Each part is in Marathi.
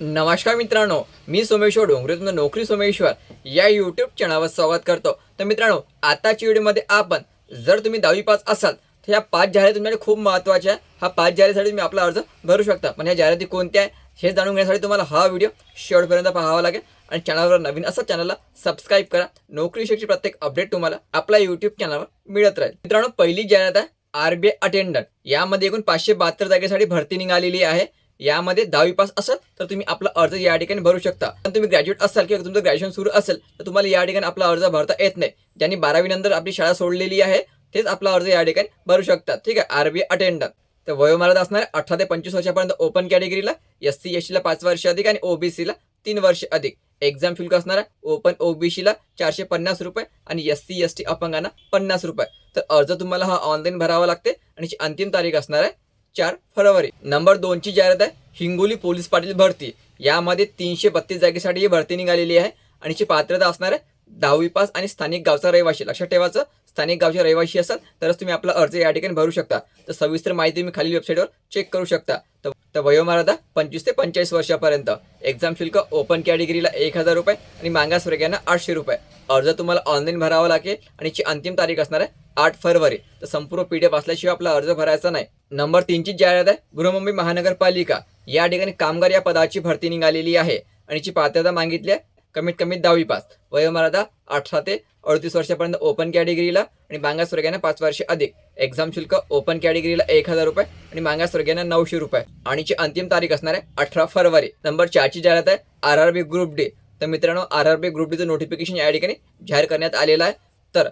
नमस्कार मित्रांनो मी सोमेश्वर डोंगरे तुमचं नोकरी सोमेश्वर या यूट्यूब चॅनलवर स्वागत करतो. तर मित्रांनो आताच्या व्हिडिओमध्ये आपण जर तुम्ही दहावी पास असाल तर या पाच जाहिराती तुमच्यासाठी खूप महत्त्वाच्या आहे हा पाच जाहिरातीसाठी तुम्ही आपला अर्ज भरू शकता. पण ह्या जाहिराती कोणत्या आहे हे जाणून घेण्यासाठी तुम्हाला हा व्हिडिओ शेवटपर्यंत पाहावा लागेल. आणि चॅनलवर नवीन असं चॅनलला सबस्क्राईब करा. नोकरीविषयीची प्रत्येक अपडेट तुम्हाला आपल्या यूट्यूब चॅनलवर मिळत राहील. मित्रांनो पहिली जाहिरात आहे आरबीआय अटेंडंट यामध्ये एकूण पाचशे बहात्तर जागेसाठी भरती निघालेली आहे. यामध्ये दहावी पास असेल तर तुम्ही आपला अर्ज या ठिकाणी भरू शकता. पण तुम्ही ग्रॅज्युएट असाल किंवा तुमचं ग्रॅज्युएशन सुरू असेल तर तुम्हाला या ठिकाणी आपला अर्ज भरता येत नाही. ज्यांनी बारावी नंतर आपली शाळा सोडलेली आहे तेच आपला अर्ज या ठिकाणी भरू शकतात. ठीक आहे? आरबीआय अटेंडंट तर वयोमर्यादा असणार अठरा ते पंचवीस वर्षापर्यंत ओपन कॅटेगरीला एस सी एस टीला पाच वर्ष अधिक आणि ओबीसीला तीन वर्ष अधिक. एक्झाम शुल्क असणार आहे ओपन ओबीसीला चारशे पन्नास रुपये आणि एस सी एस टी अपंगांना पन्नास रुपये. तर अर्ज तुम्हाला हा ऑनलाईन भरावा लागते आणि अंतिम तारीख असणार आहे चार फरवरी. नंबर दोनची जाहिरात आहे हिंगोली पोलीस पाटील भरती. यामध्ये तीनशे बत्तीस जागेसाठी ही भरती निघालेली आहे आणि याची पात्रता असणार आहे दहावी पास आणि स्थानिक गावचा रहिवाशी. लक्षात ठेवायचं स्थानिक गावचे रहिवाशी असाल तरच तुम्ही आपला अर्ज या ठिकाणी भरू शकता. तर सविस्तर माहिती तुम्ही खालील वेबसाईटवर चेक करू शकता. तर तर वयोमर्यादा पंचवीस ते पंचेचाळीस वर्षापर्यंत. एक्झाम शुल्क ओपन कॅटेगरीला एक हजार रुपये आणि मागास वर्गांना आठशे रुपये. अर्ज तुम्हाला ऑनलाईन भरावा लागेल आणि याची अंतिम तारीख असणार आहे आठ फरवरी. तर संपूर्ण पी डी एफ असल्याशिवाय आपला अर्ज भरायचा नाही. नंबर तीनची जाहिरात आहे बृहमुंबई महानगरपालिका. या ठिकाणी कामगार या पदाची भरती निघालेली आहे. आणि जी पात्रता मागितली आहे कमीत कमी दहावी पास. वयोमर्यादा अठरा ते अडतीस वर्षापर्यंत ओपन कॅटेगरीला आणि मागास वर्गाने पाच वर्षे अधिक. एक्झाम शुल्क ओपन कॅटेगरीला एक हजार रुपये आणि मागास नऊशे रुपये. आणि याची अंतिम तारीख असणार आहे अठरा फरवरी. नंबर चारची जाहिरात आहे R R B group D तर मित्रांनो आर आर बी ग्रुप डीचं नोटिफिकेशन या ठिकाणी जाहीर करण्यात आलेलं आहे. तर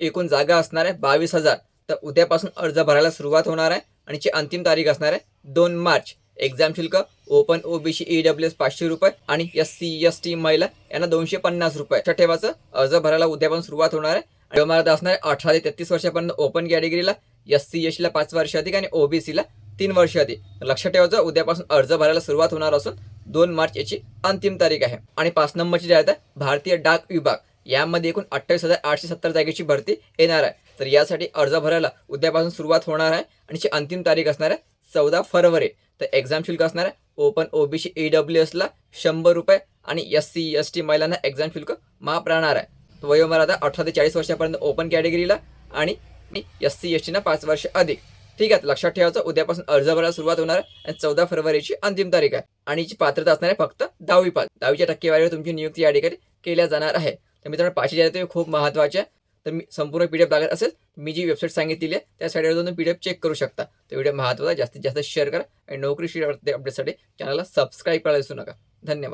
एकूण जागा असणार आहे बावीस हजार. तर उद्यापासून अर्ज भरायला सुरुवात होणार आहे. आणि ची अंतिम तारीख असणार आहे दोन मार्च. एक्झाम शुल्क open OBC E W S पाचशे रुपये आणि एस सी एस टी महिला यांना दोनशे पन्नास रुपये. लक्षात ठेवायचं अर्ज भरायला उद्यापासून सुरुवात होणार आहे. व्यवहारात असणार आहे अठरा ते तेहतीस वर्षापर्यंत ओपन कॅटेगरीला एस सी एस ला पाच वर्ष अधिक आणि ओबीसीला तीन वर्ष अधिक. लक्ष लक्षात ठेवायचं उद्यापासून अर्ज भरायला सुरुवात होणार असून दोन मार्च याची अंतिम तारीख आहे. आणि पाच नंबरची जाहिरात आहे भारतीय डाक विभाग. यामध्ये एकूण अठ्ठावीस हजार आठशे सत्तर जागेची भरती येणार आहे. तर यासाठी अर्ज भरायला उद्यापासून सुरुवात होणार आहे आणि याची अंतिम तारीख असणार आहे चौदा फरवरी. तर एक्झाम शुल्क असणार आहे. ओपन ओबीसी ई डब्ल्यू एसला शंभर रुपये आणि एस सी एस टी महिलांना एक्झाम शुल्क माफ राहणार आहे. वयोमर्यादा अठरा ते चाळीस वर्षापर्यंत ओपन कॅटेगरीला आणि एस सी एस टीना पाच वर्ष अधिक. ठीक आहे लक्षात ठेवायचं उद्यापासून अर्ज भरायला सुरुवात होणार आहे आणि चौदा फरवरीची अंतिम तारीख आहे. आणि याची पात्रता असणार आहे फक्त दहावी पाच दहावीच्या टक्केवारीवर तुमची नियुक्ती या ठिकाणी केल्या जाणार आहे. तर मित्रांनो पाचशे ते खूप महत्त्वाचे आहे तर मी संपूर्ण पी डी एफ लागत असेल मी जी वेबसाईट सांगितलेली आहे त्या साईडवर तुम्ही पी डी एफ चेक करू शकता. तर व्हिडिओ महत्त्वाचा जास्तीत जास्त शेअर करा आणि नोकरी अपडेटसाठी चॅनलला सबस्क्राईब करायला विसरू नका. धन्यवाद.